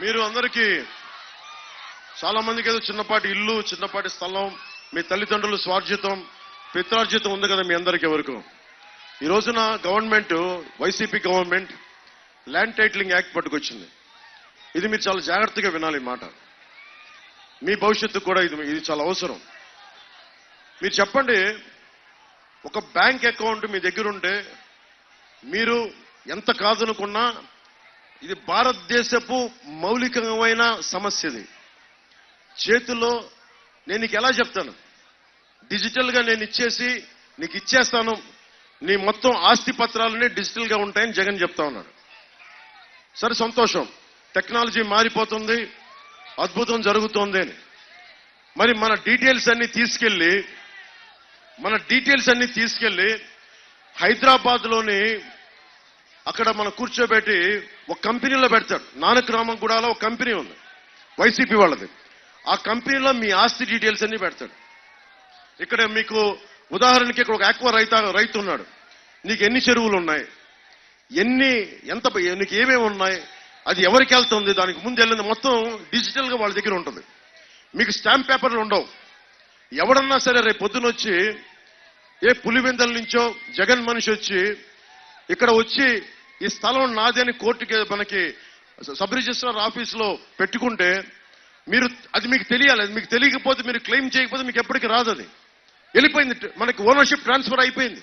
మీరు అందరికీ చాలా మందికి ఏదో చిన్నపాటి ఇల్లు చిన్నపాటి స్థలం మీ తల్లిదండ్రులు స్వార్జితం పిత్రార్జితం ఉంది కదా మీ అందరికీ ఎవరికి. ఈ రోజున government YCP government land titling act పట్టుకొచ్చింది. ఇది మీరు చాలా జాగ్రత్తగా వినాలి ఈ మాట. మీ భవిష్యత్తు కూడా ఇది ఇది చాలా అవసరం. మీరు చెప్పండి ఒక బ్యాంక్ అకౌంట్ మీ దగ్గర ఉంటే మీరు ఎంత కాదనుకున్నా ఇది భారతదేశపు మౌలికమైన సమస్య ఇది చేతిలో నేను నీకు ఎలా చెప్తాను? డిజిటల్గా నేను ఇచ్చేసి నీకు ఇచ్చేస్తాను. నీ మొత్తం ఆస్తి పత్రాలనే డిజిటల్గా ఉంటాయని జగన్ చెప్తా ఉన్నాడు సరే సంతోషం. టెక్నాలజీ మారిపోతుంది. అద్భుతం జరుగుతోంది అని. మరి మన డీటెయిల్స్ అన్ని తీసుకెళ్ళి మన డీటెయిల్స్ అన్ని తీసుకెళ్ళి హైదరాబాద్లోని అక్కడ మనం కూర్చోబెట్టి ఒక కంపెనీలో పెడతాడు. నానక్రామంగూడలో ఒక కంపెనీ ఉంది. వైసీపీ వాళ్ళది. ఆ కంపెనీలో మీ ఆస్తి డీటెయిల్స్ అన్ని పెడతాడు. ఇక్కడ మీకు ఉదాహరణకి ఇక్కడ ఒక ఆక్వా రైత రైతు ఉన్నాడు. నీకు ఎన్ని చెరువులు ఉన్నాయి? ఎన్ని ఎంత నీకు ఏమేమి ఉన్నాయి? అది ఎవరికి వెళ్తుంది? దానికి ముందు వెళ్ళింది మొత్తం డిజిటల్గా వాళ్ళ దగ్గర ఉంటుంది. మీకు స్టాంప్ పేపర్లు ఉండవు. ఎవడన్నా సరే రేపు పొద్దున వచ్చి ఏ పులివెందల నుంచో జగన్ మనిషి వచ్చి ఇక్కడ వచ్చి ఈ స్థలం నాదని అని కోర్టుకి మనకి సబ్ రిజిస్ట్రార్ ఆఫీస్లో పెట్టుకుంటే మీరు అది మీకు తెలియాలి. అది మీకు తెలియకపోతే మీరు క్లెయిమ్ చేయకపోతే మీకు ఎప్పటికీ రాదు అది. వెళ్ళిపోయింది. మనకి ఓనర్షిప్ ట్రాన్స్ఫర్ అయిపోయింది.